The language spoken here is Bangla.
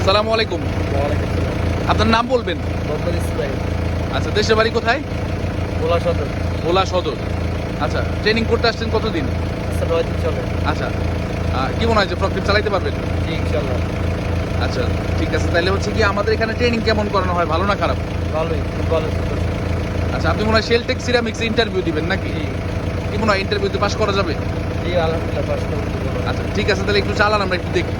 আসসালামু আলাইকুম। আপনার নাম বলবেন? আচ্ছা দেশের বাড়ি কোথায়? ভোলা সদর। ভোলা সদর। আচ্ছা ট্রেনিং করতে আসছেন কতদিন? আচ্ছা দিন চলে। আচ্ছা কি মনে হয় যে প্রকৃত চালাইতে পারবেন? ইনশাল্লাহ। আচ্ছা ঠিক আছে তাহলে হচ্ছে কি আমাদের এখানে ট্রেনিং কেমন করানো হয় ভালো না খারাপ? ভালোই খুব ভালো আচ্ছা আপনি মনে হয় শেলটেক সিরামিক্স ইন্টারভিউ দিবেন নাকি? কি মনে হয় ইন্টারভিউতে পাস করা যাবে? জি আলহামদুলিল্লাহ পাস আচ্ছা ঠিক আছে তাহলে একটু চালান আমরা একটু দেখি।